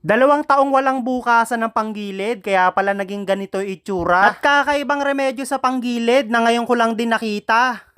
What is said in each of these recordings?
Dalawang taong walang bukasan ng panggilid, kaya pala naging ganito itsura. At kakaibang remedyo sa panggilid na ngayon ko lang din nakita.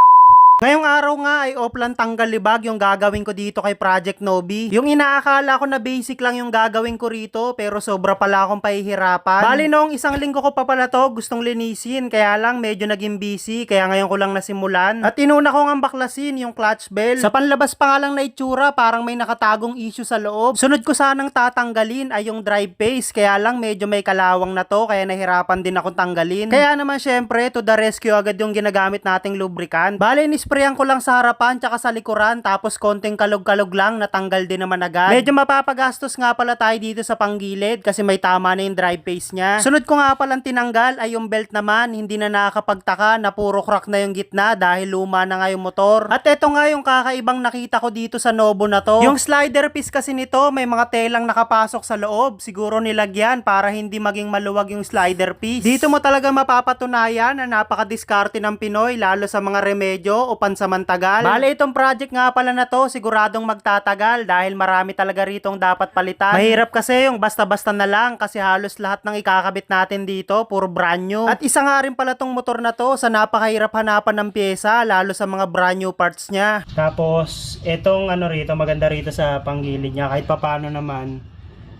Ngayong araw nga ay offline tanggal libag yung gagawin ko dito kay Project Nobi. Yung inaakala ko na basic lang yung gagawin ko rito pero sobra pala akong pahihirapan. Bali noong isang linggo ko pa pala to gustong linisin kaya lang medyo naging busy kaya ngayon ko lang nasimulan. At inuna ko nga baklasin yung clutch bell. Sa panlabas pa nga lang na itsura parang may nakatagong issue sa loob. Sunod ko sanang tatanggalin ay yung drive pace kaya lang medyo may kalawang na to kaya nahirapan din akong tanggalin. Kaya naman syempre to the rescue agad yung ginagamit nating lubricant. Bale nisprayan ko lang sa harapan tsaka sa likuran tapos konting kalog-kalog lang natanggal din naman agad. Medyo mapapagastos nga pala tayo dito sa panggilid kasi may tama na yung drive pace niya. Sunod ko nga palang tinanggal ay yung belt naman hindi na nakakapagtaka na puro crack na yung gitna dahil luma na nga yung motor. At eto nga yung kakaibang nakita ko dito sa Novo na to. Yung slider piece kasi nito may mga telang nakapasok sa loob. Siguro nilagyan para hindi maging maluwag yung slider piece. Dito mo talaga mapapatunayan na napakadiskarte ng Pinoy lalo sa mga remedyo o pansamantagal. Bale itong project nga pala na to siguradong magtatagal dahil marami talaga ritong dapat palitan. Mahirap kasi yung basta-basta na lang kasi halos lahat ng ikakabit natin dito puro brand new. At isa nga rin pala tong motor na to sa napakahirap hanapan ng pyesa lalo sa mga brand new parts niya. Tapos itong ano rito maganda rito sa panggilid niya kahit papano naman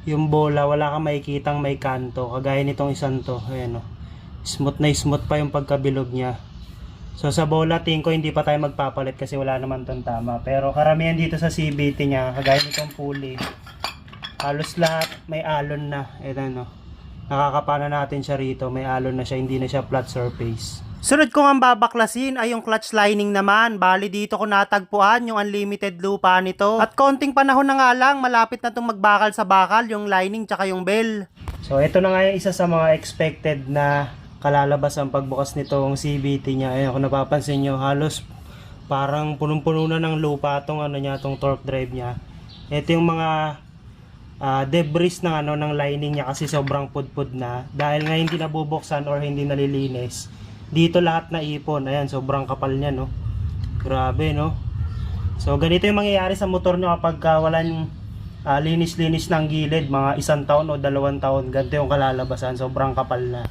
yung bola wala kang makikitang may kanto kagaya nitong isang to ayan o smooth na smooth pa yung pagkabilog niya so sa bola tingin ko hindi pa tayo magpapalit kasi wala naman tong tama pero karamihan dito sa CBT niya kagaya nitong pulley halos lahat may alon na ito no nakakapana natin siya rito may alon na siya hindi na siya flat surface Sunod ko nga babaklasin ay yung clutch lining naman. Bali dito ko natagpuan yung unlimited lupa nito. At konting panahon na nga lang, malapit na itong magbakal sa bakal yung lining tsaka yung bell. So ito na nga yung isa sa mga expected na kalalabas ang pagbukas nitong CVT niya. Ayun kung napapansin nyo, halos parang punong-puno na ng lupa tong ano niya, tong torque drive niya. Ito yung mga ah, debris ng ano ng lining niya kasi sobrang pudpud na. Dahil nga hindi nabubuksan or hindi nalilinis dito lahat na ipon. Ayan sobrang kapal niya no? Grabe no? So ganito yung mangyayari sa motor nyo kapag ah, walang ah, linis-linis ng gilid mga isang taon o dalawang taon. Ganito yung kalalabasan sobrang kapal na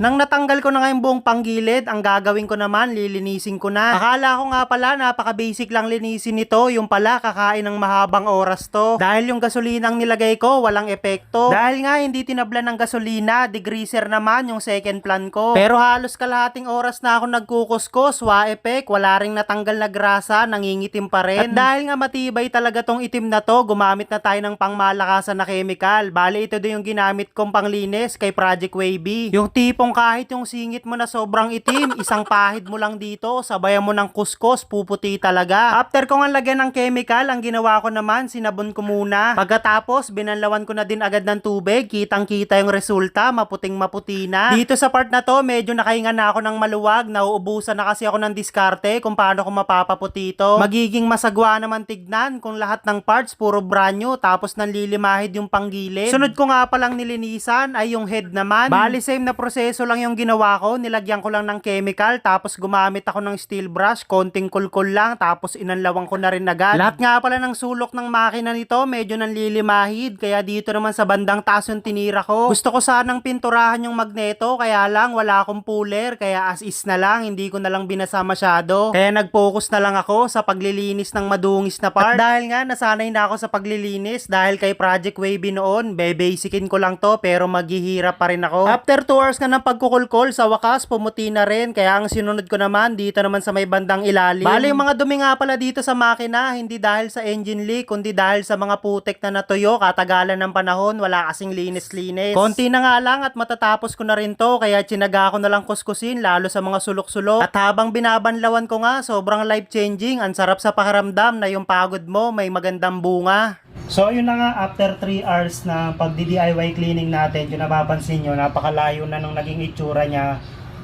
nang natanggal ko na nga yung buong panggilid, ang gagawin ko naman, lilinisin ko na. Akala ko nga pala, napaka-basic lang linisin nito. Yung pala, kakain ng mahabang oras to. Dahil yung gasolinang nilagay ko, walang epekto. Dahil nga, hindi tinabla ng gasolina, degreaser naman yung second plan ko. Pero halos kalahating oras na ako nagkukuskos, wa epek, wala ring natanggal na grasa, nangingitim pa rin. At dahil nga matibay talaga tong itim na to, gumamit na tayo ng pangmalakasan na chemical. Bale, ito din yung ginamit kong panglinis kay Project Wavy. Yung tipong kahit yung singit mo na sobrang itim, isang pahid mo lang dito, sabayan mo ng kuskos, puputi talaga. After ko nga lagyan ng chemical, ang ginawa ko naman, sinabon ko muna. Pagkatapos, binanlawan ko na din agad ng tubig, kitang kita yung resulta, maputing maputi na. Dito sa part na to, medyo nakahinga na ako ng maluwag, nauubusan na kasi ako ng diskarte kung paano ko mapapaputi ito. Magiging masagwa naman tignan kung lahat ng parts puro brand new, tapos nanlilimahid yung panggilid. Sunod ko nga palang nilinisan ay yung head naman. Bali same na proseso lang yung ginawa ko, nilagyan ko lang ng chemical, tapos gumamit ako ng steel brush, konting kulkul lang, tapos inanlawang ko na rin agad. Lahat nga pala ng sulok ng makina nito, medyo nanlilimahid, kaya dito naman sa bandang taas yung tinira ko. Gusto ko sanang pinturahan yung magneto, kaya lang wala akong puller, kaya as is na lang, hindi ko na lang binasa masyado. Kaya nag-focus na lang ako sa paglilinis ng madungis na part. At dahil nga nasanay na ako sa paglilinis, dahil kay Project Wavy noon, bebasicin ko lang to, pero maghihirap pa rin ako. After 2 hours nga ng pagkukulkol, sa wakas pumuti na rin, kaya ang sinunod ko naman dito naman sa may bandang ilalim. Bali yung mga dumi nga pala dito sa makina, hindi dahil sa engine leak, kundi dahil sa mga putek na natuyo, katagalan ng panahon, wala kasing linis-linis. Konti na nga lang at matatapos ko na rin to, kaya tsinaga ko na lang kuskusin, lalo sa mga sulok-sulok. At habang binabanlawan ko nga, sobrang life-changing, ang sarap sa pakiramdam na yung pagod mo may magandang bunga. So yun na nga, after 3 hours na pagdi-DIY cleaning natin, yung napapansin nyo, napakalayo na nung naging itsura niya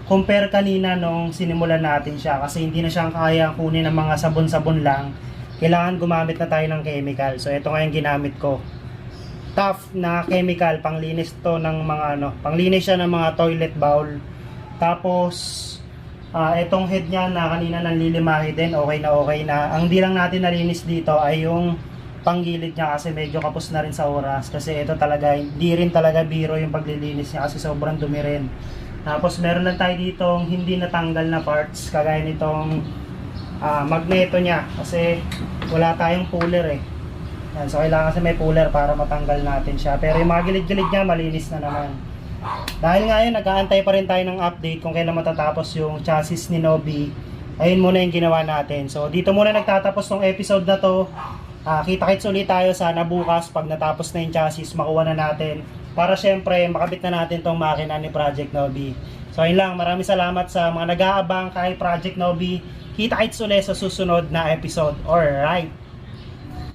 compare kanina nung sinimulan natin siya kasi hindi na siyang kaya kunin ng mga sabon-sabon lang. Kailangan gumamit na tayo ng chemical. So ito nga yung ginamit ko. Tough na chemical, panglinis to ng mga ano, panglinis siya ng mga toilet bowl. Tapos ah itong head niya na kanina nanlilimahi din, okay na okay na. Ang di lang natin nalinis dito ay yung panggilid niya kasi medyo kapos na rin sa oras kasi ito talaga hindi rin talaga biro yung paglilinis niya kasi sobrang dumi rin. Tapos meron lang tayo ditong hindi natanggal na parts kagaya nitong ah, magneto niya kasi wala tayong puller eh. Yan, so kailangan kasi may puller para matanggal natin siya. Pero yung mga gilid-gilid niya malinis na naman. Dahil ngayon nag-aantay pa rin tayo ng update kung kailan matatapos yung chassis ni Nobi. Ayun muna yung ginawa natin. So dito muna nagtatapos tong episode na to. Ah, kita-kits ulit tayo sana bukas pag natapos na yung chassis, makuha na natin. Para syempre makabit na natin tong makina ni Project Nobi. So ayun lang, maraming salamat sa mga nag-aabang kay Project Nobi. Kita-kits ulit sa susunod na episode. Alright.